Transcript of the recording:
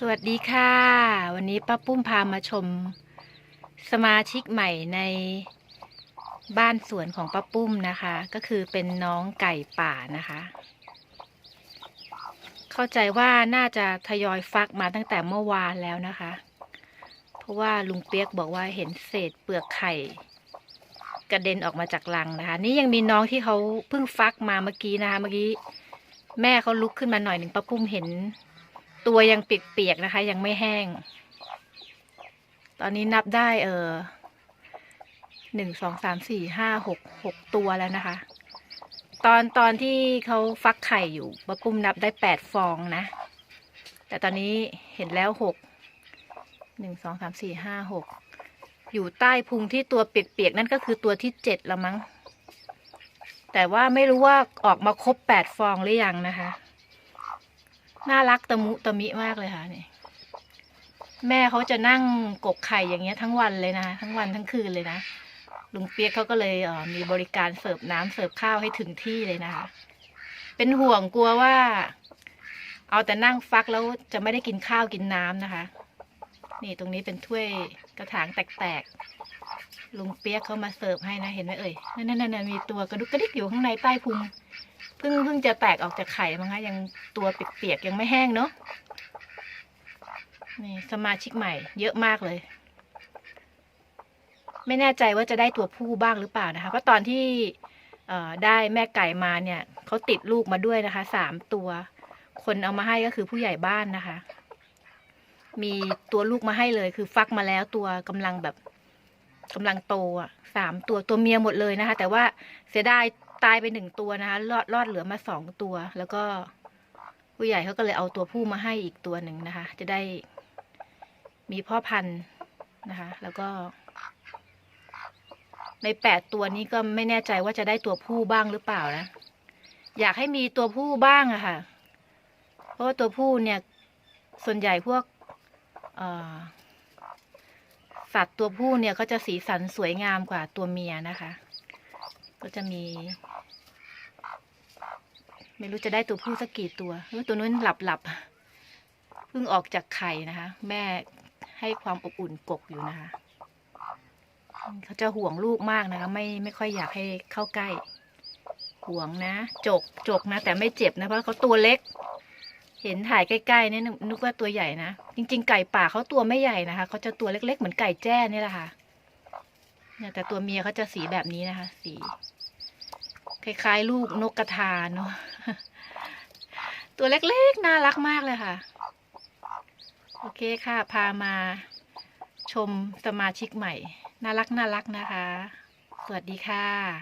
สวัสดีค่ะ วันนี้ป้าปุ้มพามาชมสมาชิกใหม่ในบ้านสวนของป้าปุ้มนะคะ ก็คือเป็นน้องไก่ป่านะคะ เข้าใจว่าน่าจะทยอยฟักมาตั้งแต่เมื่อวานแล้วนะคะ เพราะว่าลุงเปียกบอกว่าเห็นเศษเปลือกไข่ กระเด็นออกมาจากรังนะคะ นี่ยังมีน้องที่เขาเพิ่งฟักมาเมื่อกี้นะคะ เมื่อกี้ แม่เขาลุกขึ้นมาหน่อยหนึ่งป้าปุ้มเห็น ตัวยังเปียกๆนะคะ ยังไม่แห้ง ตอนนี้นับได้เออหนึ่งสองสามสี่ห้าหกหกตัวแล้วนะคะ ตอนตอนที่เขาฟักไข่อยู่ป้าปุ้มนับได้แปดฟองนะ แต่ตอนนี้เห็นแล้วหกหนึ่งสองสามสี่ห้าหกอยู่ใต้พุงที่ตัวเปียกๆนั่นก็คือตัวที่เจ็ดล้วมั้ง แต่ว่าไม่รู้ว่าออกมาครบแปดฟองหรือยังนะคะ น่ารักตะมุตะมิมากเลยค่ะนี่แม่เขาจะนั่งกกไข่อย่างเงี้ยทั้งวันเลยนะทั้งวันทั้งคืนเลยนะลุงเปียกเขาก็เลยเออมีบริการเสิร์ฟน้ำเสิร์ฟข้าวให้ถึงที่เลยนะคะ เป็นห่วงกลัวว่า เอาแต่นั่งฟักแล้วจะไม่ได้กินข้าวกินน้ำนะคะ นี่ตรงนี้เป็นถ้วยกระถางแตกๆลุงเปียกเขามาเสิร์ฟให้นะเห็นไหมเอ่ยนั่นนั่นๆๆมีตัวกระดุกกระดิกอยู่ข้างในใต้พุง เพิ่งเพิ่งจะแตกออกจากไข่มั้งคะยังตัวเปียกๆยังไม่แห้งเนาะนี่สมาชิกใหม่ เยอะมากเลย ไม่แน่ใจว่าจะได้ตัวผู้บ้างหรือเปล่านะคะ เพราะตอนที่เอ่อได้แม่ไก่มาเนี่ยเขาติดลูกมาด้วยนะคะสามตัว คนเอามาให้ก็คือผู้ใหญ่บ้านนะคะ มีตัวลูกมาให้เลย คือฟักมาแล้วตัวกำลังแบบกำลังโตอะสามตัวตัวเมียหมดเลยนะคะ แต่ว่าเสียดาย ตายไปหนึ่งตัวนะคะรอดรอดเหลือมาสองตัว แล้วก็ผู้ใหญ่เขาก็เลยเอาตัวผู้มาให้อีกตัวหนึ่งนะคะ จะได้มีพ่อพันธุ์นะคะ แล้วก็ ในแปดตัวนี้ก็ไม่แน่ใจว่าจะได้ตัวผู้บ้างหรือเปล่านะ อยากให้มีตัวผู้บ้างอะค่ะ เพราะว่าตัวผู้เนี่ย ส่วนใหญ่พวกสัตว์ตัวผู้เนี่ยก็จะสีสันสวยงามกว่าตัวเมียนะคะ ก็จะมี ไม่รู้จะได้ตัวผู้สักกี่ตัวเฮ้ยตัวนู้นหลับหลับเพิ่งออกจากไข่นะคะ แม่ให้ความอบอุ่นกกอยู่นะคะเขาจะห่วงลูกมากนะคะ ไม่ไม่ค่อยอยากให้เข้าใกล้ห่วงนะ จกจกนะ แต่ไม่เจ็บนะเพราะเขาตัวเล็ก เห็นถ่ายใกล้ๆเนี่ยนึกนึกว่าตัวใหญ่นะจริง ๆ ไก่ป่าเขาตัวไม่ใหญ่นะคะเขาจะตัวเล็กๆ เหมือนไก่แจ้นี่แหละค่ะ เนี่ยแต่ตัวเมียเขาจะสีแบบนี้นะคะ สี คล้ายๆ ลูกนกกระทาเนาะตัวเล็กๆ น่ารักมากเลยค่ะ โอเคค่ะ พามาชมสมาชิกใหม่ น่ารักน่ารักนะคะ สวัสดีค่ะ